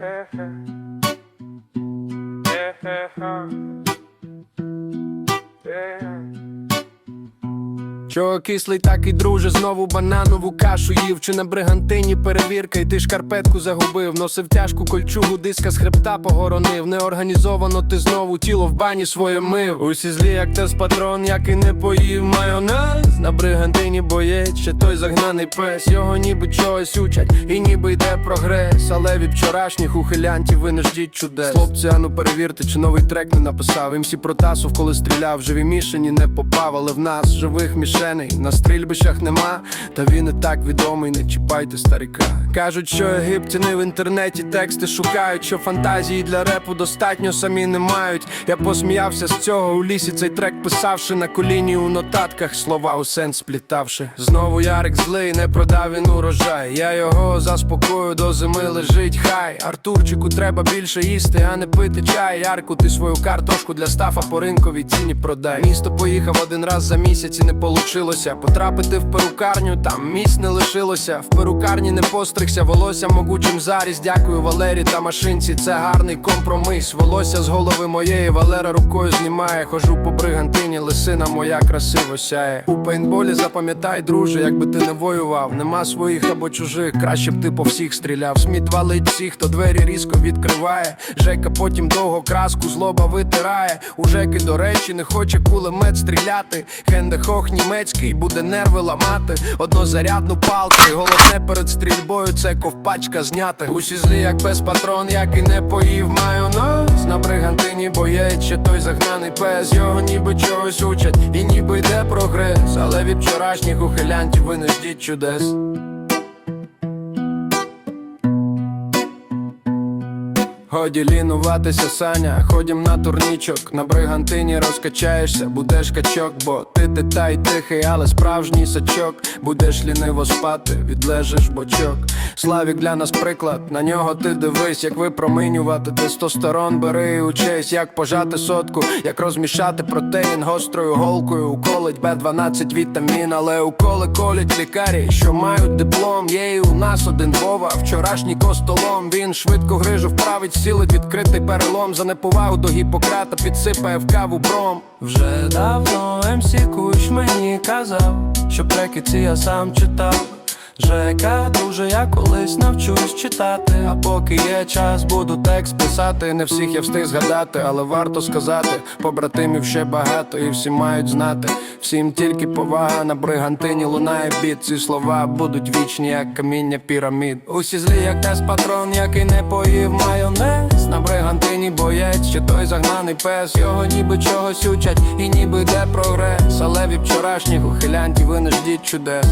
Yeah, yeah, yeah. Чого кислий, так і друже, знову бананову кашу їв. Чи на бригантині перевірка, і ти шкарпетку загубив. Носив тяжку кольчугу, диска з хребта погоронив Неорганізовано ти знову тіло в бані своє мив. Усі злі, як тес патрон, як і не поїв майонез. На бригантині боєць, ще той загнаний пес. Його ніби чогось учать, і ніби йде прогрес. Але від вчорашніх ухилянтів ви не ждіть чудес. Хлопці, ану перевірте, чи новий трек не написав. МС Протасов, коли стріляв, живі мішені не попав, але в нас живих мішеней на стрільбищах нема, та він і так відомий, не чіпайте старика. Кажуть, що єгиптяни в інтернеті тексти шукають, що фантазії для репу достатньо самі не мають. Я посміявся з цього у лісі цей трек писавши на коліні у нотатках, слова у сенс сплітавши. Знову Ярик злий, не продав він урожай. Я його заспокою до зими лежить. Хай Артурчику треба більше їсти, а не пити чай. Ярку, ти свою картошку для стафа по ринковій ціні продай. Місто поїхав один раз за місяць і не получилося. Потрапити в перукарню, там місць не лишилося. В перукарні не постригся, волосся могучим заріз. Дякую Валері та машинці. Це гарний компромис. Волосся з голови моєї Валера рукою знімає. Хожу по бригантині, лисина моя красиво сяє. У пейнтболі запам'ятай, друже, якби ти не воював. Нема своїх або чужих, краще б ти по всіх стріляв. Сміт валить всіх, хто двері різко відкриває. Жека потім довго краску злоба витирає. У Жеки, до речі, не хоче кулемет стріляти. Хендехох німецький буде нерви ламати. Однозарядну палку, і головне перед стрільбою це ковпачка зняти. Усі злі, як без патрон, як і не поїв маю нос На бригантині боєць, ще той загнаний пес. Його ніби чогось учать, і ніби йде прогрес. Але від вчорашніх ухилянтів ви не ждіть чудес. Годі лінуватися, Саня, ходім на турнічок, на бригантині розкачаєшся, будеш качок, бо ти ти та й тихий, але справжній сачок, будеш ліниво спати, відлежиш бочок. Славік для нас приклад, на нього ти дивись, як випромінювати тестостерон, бери і учись, як пожати сотку, як розмішати протеїн гострою голкою, уколить Б12 вітамін, але уколи колять лікарі, що мають диплом. Є і у нас один Вова, вчорашній костолом. Він швидко грижу вправить, сілить відкритий перелом. За неповагу до гіпократа підсипає в каву бром. Вже давно МС Куч мені казав, що треки ці я сам читав. Жека, дуже я колись навчусь читати. А поки є час, буду текст писати. Не всіх я встиг згадати, але варто сказати, побратимів ще багато, і всі мають знати. Всім тільки повага на бригантині лунає біт. Ці слова будуть вічні, як каміння пірамід. Усі злі, як тес патрон, який не поїв майонез На бригантині боєць, ще той загнаний пес. Його ніби чогось учать, і ніби йде прогрес. Але від вчорашніх ухилянтів ви не ждіть чудес.